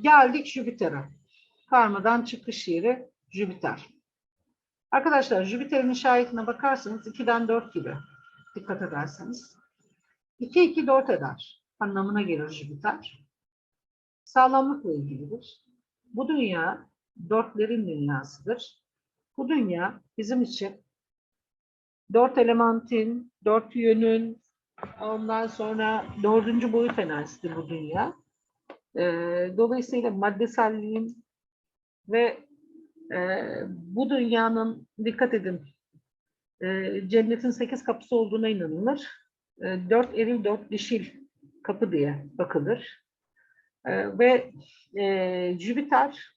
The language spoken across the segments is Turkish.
Geldik Jüpiter'e. Karmadan çıkış yeri Jüpiter. Arkadaşlar Jüpiter'in işaretine bakarsanız 2'den 4 gibi dikkat ederseniz. 2 2 4 eder anlamına gelir Jüpiter. Sağlamlıkla ilgilidir. Bu dünya dörtlerin dünyasıdır. Bu dünya bizim için dört elementin, dört yönün, ondan sonra dördüncü boyut enerjisidir bu dünya. Ee, dolayısıyla maddeselliğin ve e, bu dünyanın dikkat edin e, cennetin sekiz kapısı olduğuna inanılır. E, dört eril, dört dişil kapı diye bakılır. E, ve e, Jüpiter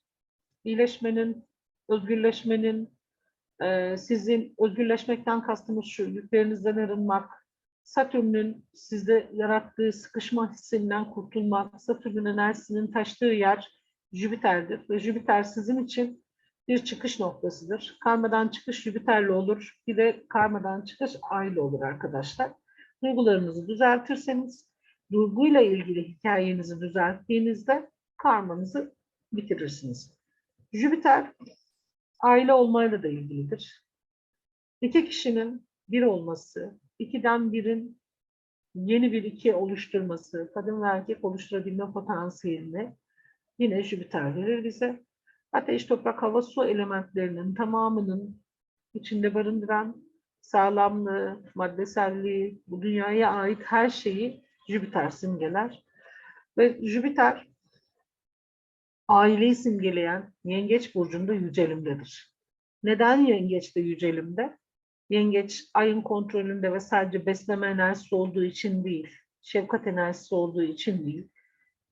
iyileşmenin, özgürleşmenin, e, sizin özgürleşmekten kastımız şu, yüklerinizden arınmak, Satürn'ün sizde yarattığı sıkışma hissinden kurtulmak, Satürn'ün enerjisinin taştığı yer Jüpiter'dir. Ve Jüpiter sizin için bir çıkış noktasıdır. Karmadan çıkış Jüpiter'le olur. Bir de karmadan çıkış Ay'la olur arkadaşlar. Duygularınızı düzeltirseniz, duyguyla ilgili hikayenizi düzelttiğinizde karmanızı bitirirsiniz. Jüpiter aile olmayla da ilgilidir. İki kişinin bir olması, ikiden birin yeni bir iki oluşturması, kadın ve erkek oluşturabilme potansiyelini yine Jüpiter verir bize. Ateş, toprak, hava, su elementlerinin tamamının içinde barındıran sağlamlığı, maddeselliği, bu dünyaya ait her şeyi Jüpiter simgeler. Ve Jüpiter aileyi simgeleyen Yengeç burcunda yücelimdedir. Neden Yengeç de yücelimde? Yengeç ayın kontrolünde ve sadece besleme enerjisi olduğu için değil, şefkat enerjisi olduğu için değil.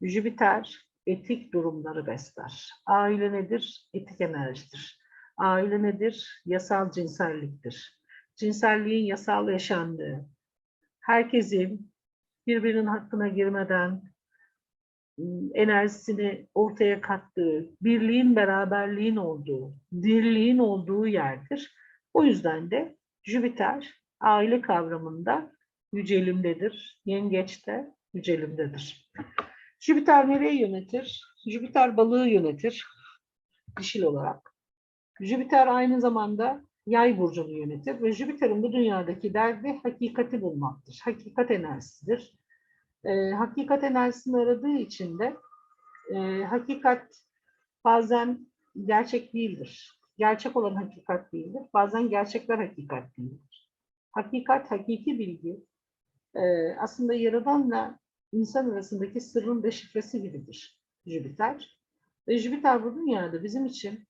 Jüpiter etik durumları besler. Aile nedir? Etik enerjidir. Aile nedir? Yasal cinselliktir. Cinselliğin yasal yaşandığı, herkesin birbirinin hakkına girmeden enerjisini ortaya kattığı, birliğin, beraberliğin olduğu, dirliğin olduğu yerdir. O yüzden de Jüpiter aile kavramında yücelimdedir. Yengeç de yücelimdedir. Jüpiter nereyi yönetir? Jüpiter balığı yönetir dişil olarak. Jüpiter aynı zamanda yay burcunu yönetir ve Jüpiter'in bu dünyadaki derdi hakikati bulmaktır. Hakikat enerjisidir. E, hakikat enerjisini aradığı için de e, hakikat bazen gerçek değildir. Gerçek olan hakikat değildir. Bazen gerçekler hakikat değildir. Hakikat, hakiki bilgi e, aslında Yaradan'la insan arasındaki sırrın deşifresi gibidir Jüpiter. Ve Jüpiter bu dünyada bizim için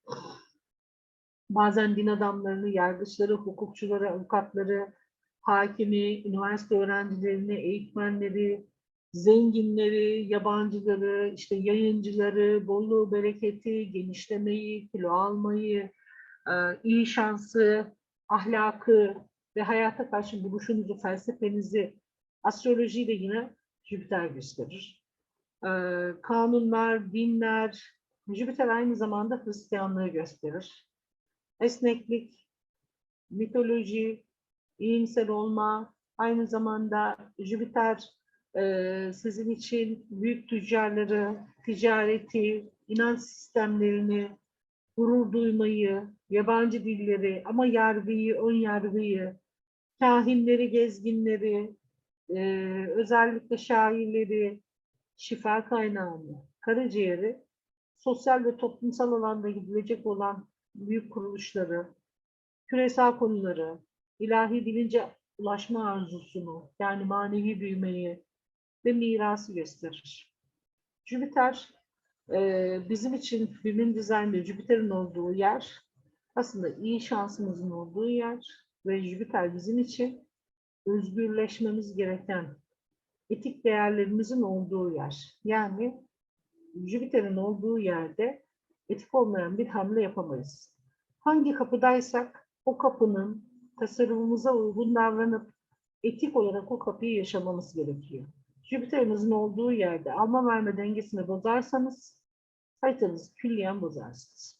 bazen din adamlarını, yargıçları, hukukçuları, avukatları, hakimi, üniversite öğrencilerini, eğitmenleri, zenginleri, yabancıları, işte yayıncıları, bolluğu, bereketi, genişlemeyi, kilo almayı, e, iyi şansı, ahlakı ve hayata karşı buluşunuzu, felsefenizi, astrolojiyle yine Jüpiter gösterir. E, kanunlar, dinler, Jüpiter aynı zamanda Hristiyanlığı gösterir. Esneklik, mitoloji, iyimser olma, aynı zamanda Jüpiter sizin için büyük tüccarları, ticareti, inanç sistemlerini, gurur duymayı, yabancı dilleri ama yargıyı, ön yargıyı, kahinleri, gezginleri, e, özellikle şairleri, şifa kaynağını, karaciğeri, sosyal ve toplumsal alanda gidilecek olan büyük kuruluşları, küresel konuları, ilahi bilince ulaşma arzusunu, yani manevi büyümeyi ve mirası gösterir. Jüpiter e, bizim için Human Design'de Jüpiter'in olduğu yer aslında iyi şansımızın olduğu yer ve Jüpiter bizim için özgürleşmemiz gereken etik değerlerimizin olduğu yer. Yani Jüpiter'in olduğu yerde etik olmayan bir hamle yapamayız. Hangi kapıdaysak o kapının tasarımımıza uygun davranıp etik olarak o kapıyı yaşamamız gerekiyor. Jüpiter'inizin olduğu yerde alma verme dengesini bozarsanız haritanızı külliyen bozarsınız.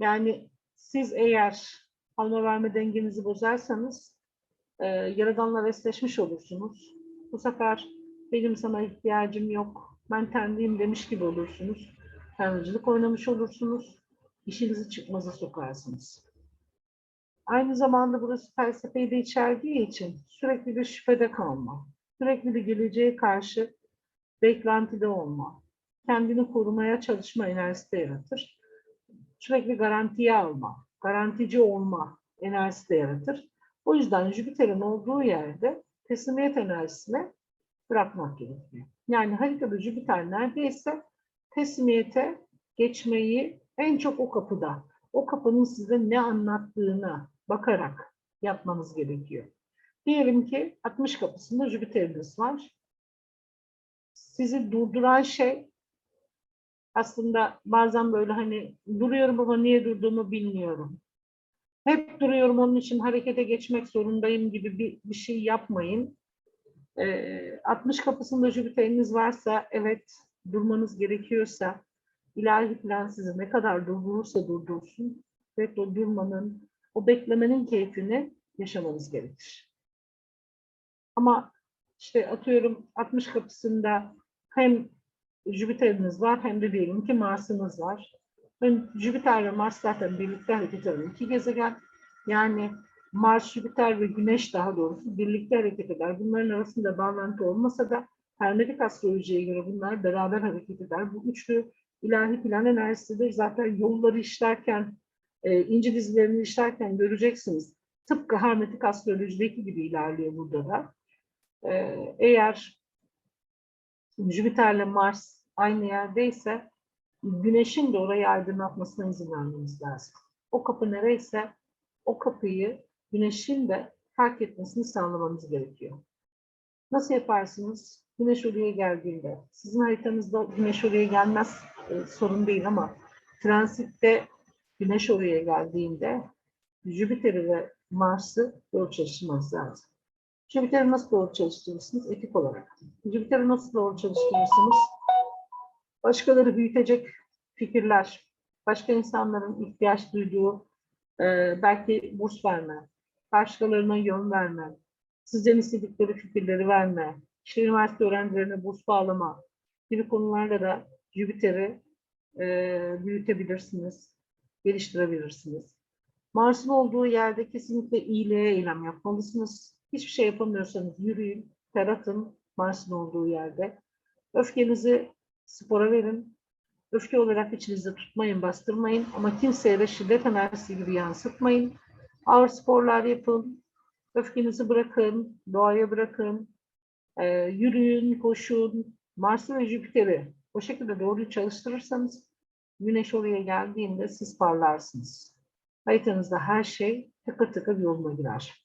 Yani siz eğer alma verme dengenizi bozarsanız e, yaradanla resleşmiş olursunuz. Bu sefer benim sana ihtiyacım yok, Ben tenliyim demiş gibi olursunuz. Tanrıcılık oynamış olursunuz. İşinizi çıkmaza sokarsınız. Aynı zamanda burası felsefeyi de içerdiği için sürekli bir şüphede kalma, sürekli bir geleceğe karşı beklentide olma, kendini korumaya çalışma enerjisi de yaratır. Sürekli garantiye alma, garantici olma enerjisi de yaratır. O yüzden Jüpiter'in olduğu yerde teslimiyet enerjisine bırakmak gerekiyor. Yani haritada Jüpiter neredeyse teslimiyete geçmeyi en çok o kapıda, o kapının size ne anlattığına bakarak yapmanız gerekiyor. Diyelim ki 60 kapısında Jüpiter'iniz var. Sizi durduran şey aslında bazen böyle hani duruyorum ama niye durduğumu bilmiyorum. Hep duruyorum onun için harekete geçmek zorundayım gibi bir, bir şey yapmayın. Ee, 60 kapısında Jüpiter'iniz varsa evet durmanız gerekiyorsa ilahi plan sizi ne kadar durdurursa durdursun ve o durmanın, o beklemenin keyfini yaşamanız gerekir. Ama işte atıyorum 60 kapısında hem Jüpiter'iniz var hem de diyelim ki Mars'ınız var. Ben Jüpiter ve Mars zaten birlikte hareket eden iki gezegen. Yani Mars, Jüpiter ve Güneş daha doğrusu birlikte hareket eder. Bunların arasında bağlantı olmasa da hermetik astrolojiye göre bunlar beraber hareket eder. Bu üçlü ilahi plan enerjisidir. Zaten yolları işlerken, e, ince dizilerini işlerken göreceksiniz. Tıpkı hermetik astrolojideki gibi ilerliyor burada da. E, eğer Jüpiter'le Mars aynı yerdeyse Güneşin de orayı aydınlatmasına izin vermemiz lazım. O kapı nereyse o kapıyı Güneşin de fark etmesini sağlamanız gerekiyor. Nasıl yaparsınız? Güneş oraya geldiğinde, sizin haritanızda Güneş oraya gelmez e, sorun değil ama transitte Güneş oraya geldiğinde Jüpiter'i ve Mars'ı çalıştırmanız lazım. Jüpiter'i nasıl doğru çalıştırırsınız? Etik olarak. Jüpiter'i nasıl doğru çalıştırırsınız? Başkaları büyütecek fikirler, başka insanların ihtiyaç duyduğu e, belki burs verme, başkalarına yön verme, sizden istedikleri fikirleri verme, işte üniversite öğrencilerine burs bağlama gibi konularla da Jüpiter'i e, büyütebilirsiniz, geliştirebilirsiniz. Mars'ın olduğu yerde kesinlikle iyiliğe eylem yapmalısınız. Hiçbir şey yapamıyorsanız yürüyün, ter atın Mars'ın olduğu yerde. Öfkenizi spora verin. Öfke olarak içinizde tutmayın, bastırmayın ama kimseye de şiddet enerjisi gibi yansıtmayın. Ağır sporlar yapın. Öfkenizi bırakın, doğaya bırakın. Ee, yürüyün, koşun. Mars ve Jüpiter'i o şekilde doğru çalıştırırsanız Güneş oraya geldiğinde siz parlarsınız. Haritanızda her şey tıkır tıkır yoluna girer.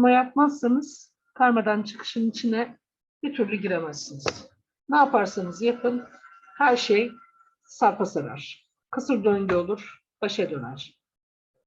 Ama yapmazsanız karmadan çıkışın içine bir türlü giremezsiniz. Ne yaparsanız yapın her şey sarpa sarar. Kısır döngü olur, başa döner.